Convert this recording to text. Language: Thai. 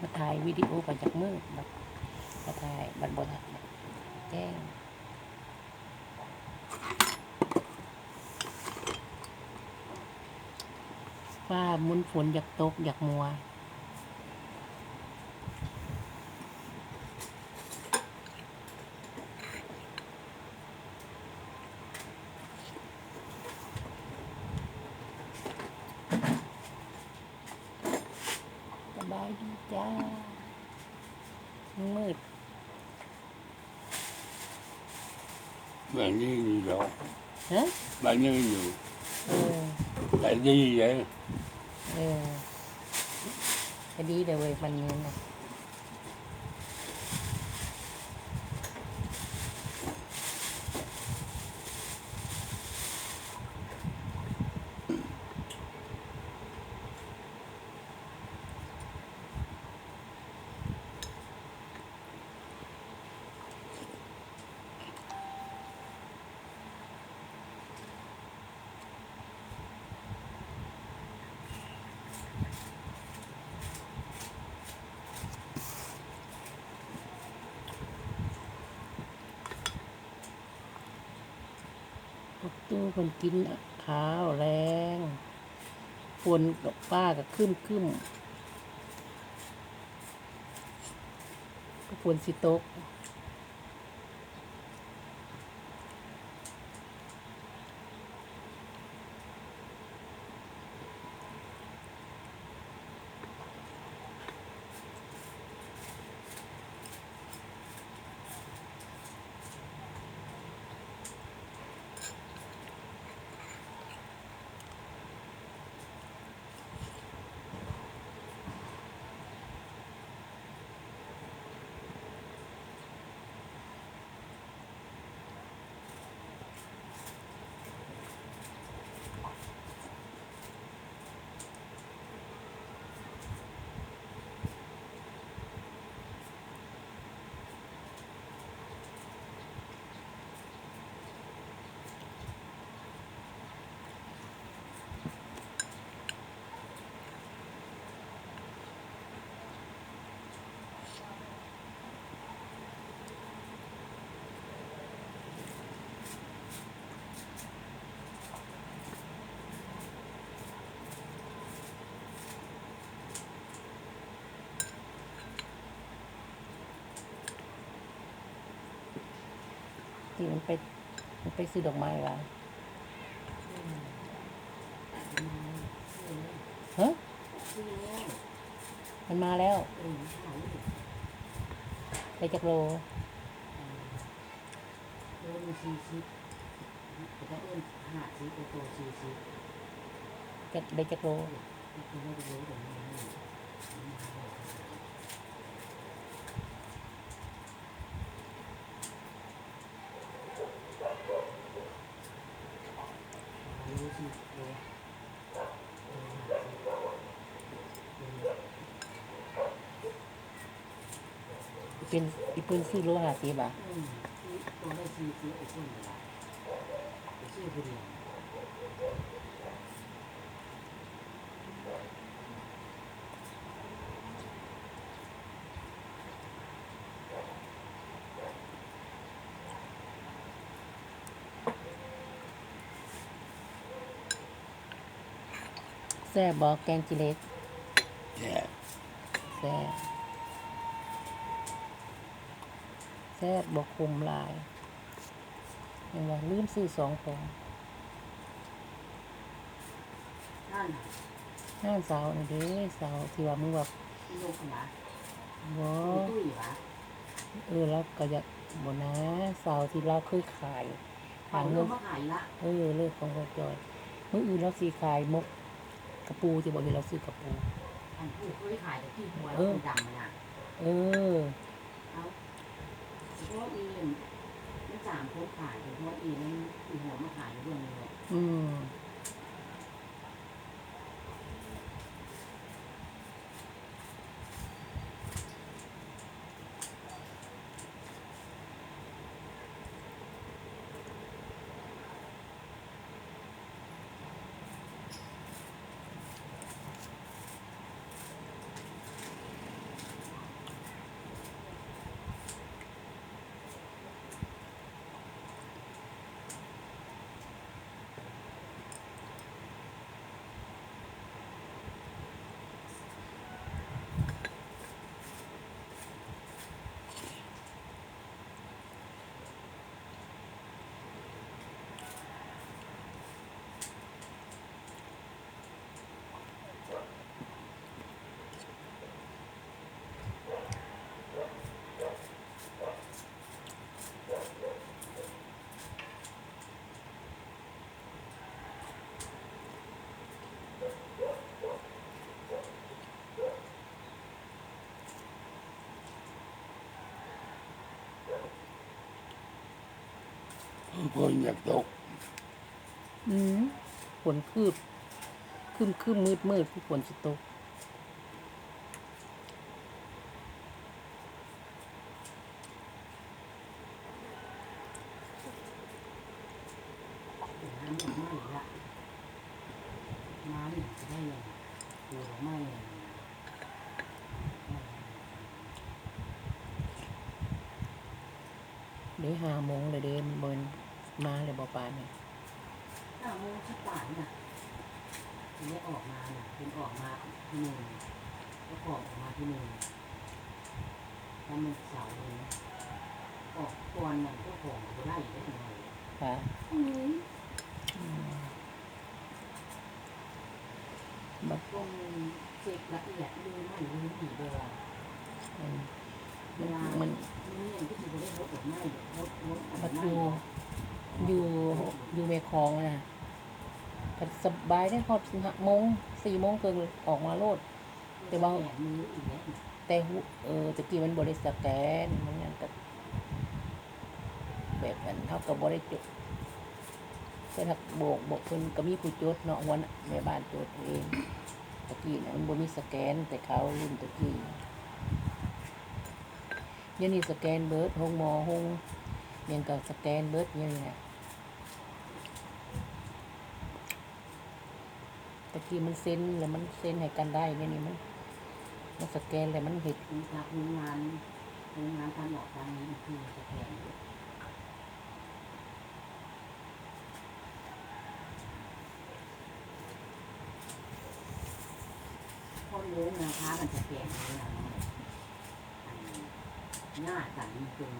มาถ่ายวิดีโอไปจากมืดแบบมาถ่ายบัดบอถ่ายแจ้งว่ามุนฝนอยากตกอยากมัวายดีจ้า มืดแบบนี้อยู่แล้วฮะแบบนี้อยู่เออแต่ดีเลยเออก็ดีเลยเว้ยวันนี้นะ พวกตู้คนกินข้าวแรงฝนกับป้าก็ขึ้นขึ้นก็ฝนสิตก ที่มันไปมันไปซื้อดอกไม้ว่ะฮะมันมาแล้วไปจากโลโลนึงสี่สิบแต่ถ้าเอิ้นห้าสิบโตสี่สิบจากไปจากโลคือไม่ได้รู้เดี๋ยวนี้รู้สิโล เป็นอีปืนซื้อโลหะสีบ่ะอืมตัวได้สี่สิบไอ้คนเดียวไอ้ชื่อคนเดียว ซ่บบอกแกงจิเล็กแย่แซ่บแซ่บบอกคุมหลายยังว่าลืมซื้อสองของนั่นห้านเสาวนี่เด้เสาวที่ว่ามึงแบบโลกขนาดบ่ตุ้ยวะเออแล้วก็อยากบ่นะเสาวที่เราเคยขายขายหาเงิเงินนมาขายละเออเลิกของเราจอยมื้ออื่นเราสิขายมก กระปูจะบอกให้เราซื้อกระปู อันผู้เคยขายแต่ที่หัวคนดำมันอะเออเอาเฉพาะอีนมันสามคนขายเฉพาะอีนั่นอีหัวมาขายเรื่องนี้เลยอืม ทุกคนอยากตกอืมฝนคืบคืมคืมมืดมืดคือฝนสิตก น้ำจะไหม้ละน้ำจะได้ยังตัวเราไม้ยังเดี๋ยวห้าโมงเลยเด้มันบน มาเลยบ่ปานเนี่ยถ้าโมงสักป่านน่ะทีนี้ออกมาน่ะเป็นออกมาที่หนึ่งก็ออกมาที่หนึ่งแล้วมันเสาร์เลยนะออกก่อนนั่นก็ของก็ได้อีกได้ยังไงค่ะอืมบัดตรงเช็คละเอียดดูมันดูดีเบอร์มันเวลามันนี่ยังก็จะได้รถออกไม่รถรถบัดอยู่อยู่อ ยู่เมคลองนะก็สบายได้พอสิบห้าโมงสี่โมงเกินออกมาโลด แต่ว่าแต่หุเออตะกี้มันบริสแกนมันนั่นก็แบบนั้นเท่ากับบริจุดแต่ถ้าโบกโบกเพิ่นก็มีผู้จดเนาะวันแม่บ้านจดเองตะกี้นะมันบ่มีสแกน แต่เขารุ่นตะกี้ยวนี้สแกนเบิร์ดหงมอหงยังกับสแกนเบิร์ดยังไงะกี้มันเซ็นแล้วมันเซ็นให้กันได้เนี่ยนี่มันมันสแกนแล้วมันเห็ดมีการมีงานมีงานการออกทางนี้คือจะแพงคนรู้นะคะมันจะแพงเลยนะหน้าสันตรง